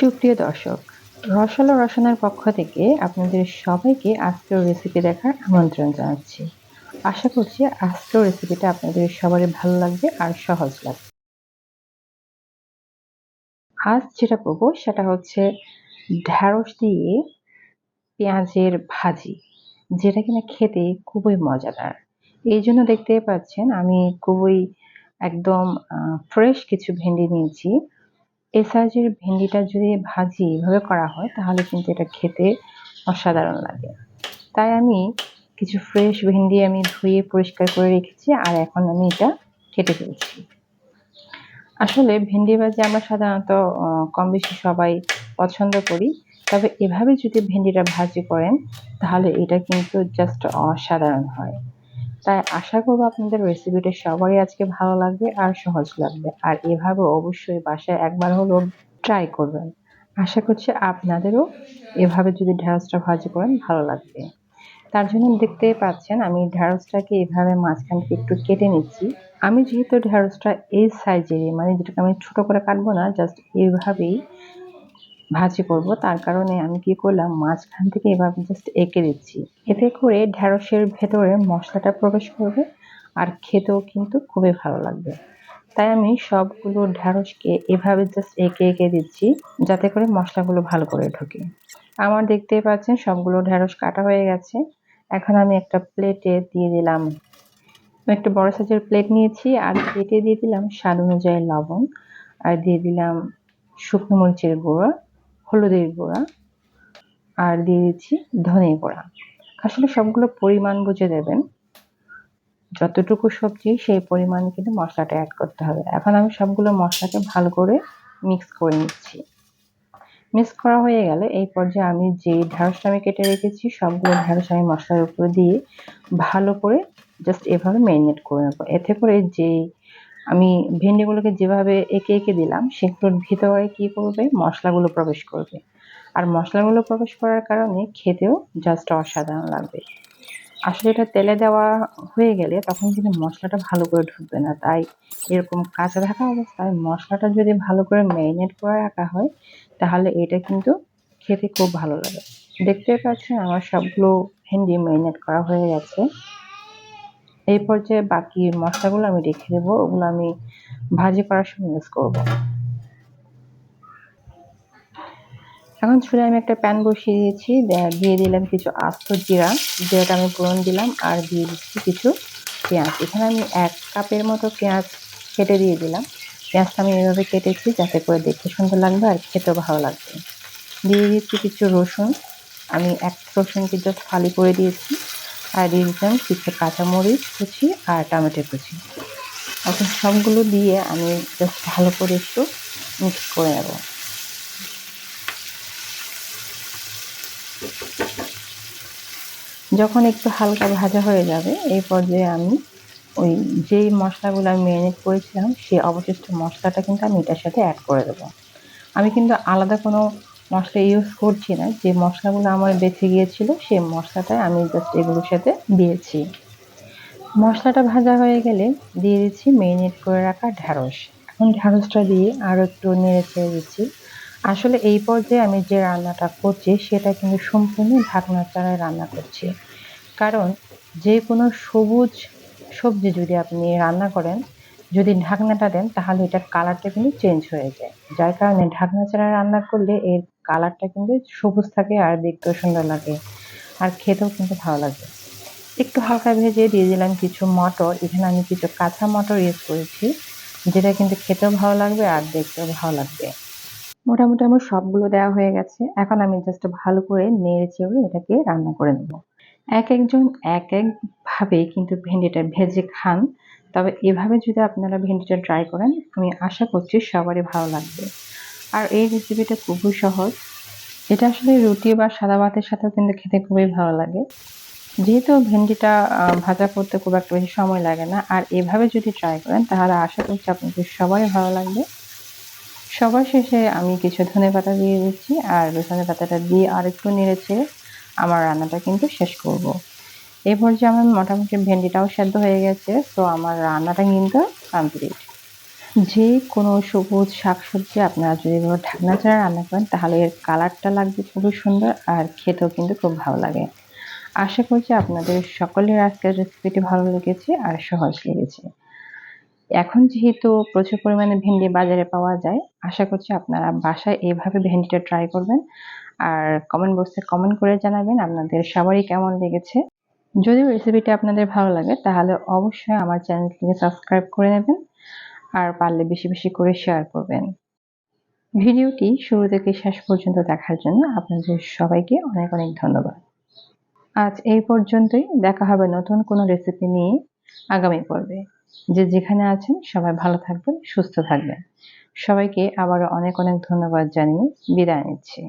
সুপ্রিয় দর্শক, রসালো রসনার পক্ষ থেকে আপনাদের সবাইকে আজকের রেসিপি দেখার আমন্ত্রণ জানাচ্ছি। আশা করছি আজকের রেসিপিটা আপনাদের সবারই ভালো লাগবে আর সহজ লাগবে। আজ যেটা করব সেটা হচ্ছে ঢ্যাঁড়স দিয়ে পেঁয়াজের ভাজি, যেটা কিনা খেতে খুবই মজাদার। এই জন্য দেখতে পাচ্ছেন আমি খুবই একদম ফ্রেশ কিছু ভেন্ডি নিয়েছি। এই সাইজের ভেন্ডিটা যদি ভাজি এভাবে করা হয়, তাহলে কিন্তু এটা খেতে অসাধারণ লাগে। তাই আমি কিছু ফ্রেশ ভেন্ডি আমি ধুয়ে পরিষ্কার করে রেখেছি আর এখন আমি এটা কেটে ফেলছি। আসলে ভেন্ডি ভাজি আমরা সাধারণত কম বেশি সবাই পছন্দ করি। তবে এভাবে যদি ভেন্ডিটা ভাজি করেন, তাহলে এটা কিন্তু জাস্ট অসাধারণ হয়। তাই আশা করব আপনাদের রেসিপিটা সবারই আজকে ভালো লাগবে আর সহজ লাগবে। আর এভাবে অবশ্যই বাসায় একবার হলেও ট্রাই করবেন। আশা করছি আপনাদেরও এভাবে যদি ঢেঁড়সটা ভাজি করেন, ভালো লাগবে। তার জন্য দেখতে পাচ্ছেন, আমি ঢেঁড়সটাকে এভাবে মাঝখান থেকে একটু কেটে নিচ্ছি। আমি যেহেতু ঢেঁড়সটা এই সাইজেরই মানে যেটাকে আমি ছোটো করে কাটবো না জাস্ট এইভাবেই ভাজি করব। তার কারণে আমি কি করলাম, মাঝখান থেকে এভাবে জাস্ট এঁকে দিচ্ছি। এতে করে ঢ্যাঁড়সের ভেতরে মশলাটা প্রবেশ করবে আর খেতেও কিন্তু খুবই ভালো লাগবে। তাই আমি সবগুলো ঢ্যাঁড়সকে এভাবে জাস্ট এঁকে এঁকে দিচ্ছি যাতে করে মশলাগুলো ভালো করে ঢোকে। আমার দেখতেই পাচ্ছেন সবগুলো ঢ্যাঁড়স কাটা হয়ে গেছে। এখন আমি একটা প্লেটে দিয়ে দিলাম। একটা বড় সাইজের প্লেট নিয়েছি আর প্লেটে দিয়ে দিলাম স্বাদ অনুযায়ী লবণ। আর দিয়ে দিলাম শুকনো মরিচের গুঁড়ো। হলুদের গুঁড়া আর দিয়ে দিচ্ছি ধনে গুঁড়া। আসলে সবগুলো পরিমাণ বুঝে দেবেন। যতটুকু সবজি, সেই পরিমাণ কিন্তু মশলাটা অ্যাড করতে হবে। এখন আমি সবগুলো মশলাকে ভালো করে মিক্স করে নিচ্ছি। মিক্স করা হয়ে গেলে এই পর্যায়ে আমি যে ঢ্যাঁড়সটা আমি কেটে রেখেছি, সবগুলো ঢ্যাঁড়স আমি মশলার উপরে দিয়ে ভালো করে জাস্ট এভাবে ম্যারিনেট করে নেব। এতে করে যে আমি ভেন্ডিগুলোকে যেভাবে এঁকে এঁকে দিলাম, সেগুলোর ভিতরে কি করবে? মশলাগুলো প্রবেশ করবে। আর মশলাগুলো প্রবেশ করার কারণে খেতেও জাস্ট অসাধারণ লাগবে। আসলে এটা তেলে দেওয়া হয়ে গেলে তখন কিন্তু মশলাটা ভালো করে ঢুকবে না। তাই এরকম কাঁচা থাকা অবস্থায় মশলাটা যদি ভালো করে ম্যারিনেট করে রাখা হয়, তাহলে এটা কিন্তু খেতে খুব ভালো লাগে। দেখতে পাচ্ছেন আমার সবগুলো ভেন্ডি ম্যারিনেট করা হয়ে গেছে। এই পর্যায়ে বাকি মশলাগুলো আমি রেখে দেবো। ওগুলো আমি ভাজি করার সময় ইউজ করব। এখন চুলে আমি একটা প্যান বসিয়ে দিয়েছি। দিয়ে দিলাম কিছু আস্ত জিরা। জিরাটা আমি পূরণ দিলাম আর দিয়ে দিচ্ছি কিছু পেঁয়াজ। এখানে আমি এক কাপের মতো পেঁয়াজ কেটে দিয়ে দিলাম। পেঁয়াজটা আমি এভাবে কেটেছি যাতে করে দেখতে সুন্দর লাগবে আর খেতেও ভালো লাগবে। দিয়ে দিচ্ছি কিছু রসুন। আমি এক রসুন জাস্ট ফালি করে দিয়েছি। আর দিয়ে দিলাম কিছু কাঁচামরিচ কুচি আর টমেটো কুচি। এখন সবগুলো দিয়ে আমি জাস্ট ভালো করে একটু মিক্স করে নেব। যখন একটু হালকা ভাজা হয়ে যাবে, এই পর্যায়ে আমি ওই যেই মশলাগুলো আমি ম্যারিনেট করেছিলাম সেই অবশিষ্ট মশলাটা কিন্তু আমি এটার সাথে অ্যাড করে দেবো। আমি কিন্তু আলাদা কোনো মশলা ইউজ করছি না। যে মশলাগুলো আমার বেঁচে গিয়েছিল, সেই মশলাটা আমি জাস্ট এগুলোর সাথে দিয়েছি। মশলাটা ভাজা হয়ে গেলে দিয়ে দিচ্ছি মেরিনেট করে রাখা ঢ্যাঁড়স এখন ঢ্যাঁড়সটা দিয়ে আরও একটু নেড়ে ছেড়ে দিচ্ছি। আসলে এই পর্যায়ে আমি যে রান্নাটা করছি, সেটা কিন্তু সম্পূর্ণ ঢাকনা চাড়ায় রান্না করছি। কারণ যে কোনো সবুজ সবজি যদি আপনি রান্না করেন, যদি ঢাকনাটা দেন, তাহলে এটার কালারটা কিন্তু চেঞ্জ হয়ে যায়। যার কারণে ঢাকনা ছাড়া রান্না করলে এর কালারটা কিন্তু সবুজ থাকে আর দেখতেও সুন্দর লাগে। আর খেতেও কিন্তু ভালো লাগে। একটু হালকা ভেজে দিয়ে দিলাম কিছু মটর। এখানে আমি কিছু কাঁচা মটর ইউজ করেছি, যেটা কিন্তু খেতেও ভালো লাগবে আর দেখতেও ভালো লাগবে। মোটামুটি আমার সবগুলো দেওয়া হয়ে গেছে। এখন আমি জাস্ট ভালো করে নেড়ে চেড়ে এটাকে রান্না করে নেব। এক একজন এক একভাবে কিন্তু ভেন্ডিটা ভেজে খান। তবে এভাবে যদি আপনারা ভেন্ডিটা ট্রাই করেন, আমি আশা করছি সবারই ভালো লাগবে। আর এই রেসিপিটা খুবই সহজ। এটা আসলে রুটি বা সাদা ভাতের সাথেও কিন্তু খেতে খুবই ভালো লাগে। যেহেতু ভেন্ডিটা ভাজা করতে খুব একটা বেশি সময় লাগে না, আর এভাবে যদি ট্রাই করেন, তাহলে আশা করছি আপনাদের সবাই ভালো লাগবে। সবার শেষে আমি কিছু ধনে পাতা দিয়ে দিচ্ছি, আর ধনে পাতাটা দিয়ে আর একটু নেড়েছে আমার রান্নাটা কিন্তু শেষ করব। এরপর যে আমার মোটামুটি ভেন্ডিটাও সেদ্ধ হয়ে গেছে, তো আমার রান্নাটা কিন্তু কমপ্লিট যে কোনো সবুজ শাকসবজি আপনারা যদি এভাবে ঢাকনা ছাড়া রান্না করেন, তাহলে এর কালারটা লাগবে খুবই সুন্দর আর খেতেও কিন্তু খুব ভালো লাগে। আশা করছি আপনাদের সকলের আজকের রেসিপিটি ভালো লেগেছে আর সহজ লেগেছে। এখন যেহেতু প্রচুর পরিমাণে ভেন্ডি বাজারে পাওয়া যায়, আশা করছি আপনারা বাসায় এইভাবে ভেন্ডিটা ট্রাই করবেন আর কমেন্ট বক্সে কমেন্ট করে জানাবেন আপনাদের সবারই কেমন লেগেছে। যদি রেসিপিটা আপনাদের ভালো লাগে, তাহলে অবশ্যই আমার চ্যানেলটিকে সাবস্ক্রাইব করে নেবেন। আর পারলে বেশি বেশি করে শেয়ার করবেন। ভিডিওটি শুরু থেকে শেষ পর্যন্ত দেখার জন্য আপনাদের সবাইকে অনেক অনেক ধন্যবাদ। আজ এই পর্যন্তই। দেখা হবে নতুন কোনো রেসিপি নিয়ে আগামী পর্বে। যে যেখানে আছেন সবাই ভালো থাকবেন, সুস্থ থাকবেন। সবাইকে আবারও অনেক অনেক ধন্যবাদ জানিয়ে বিদায় নিচ্ছি।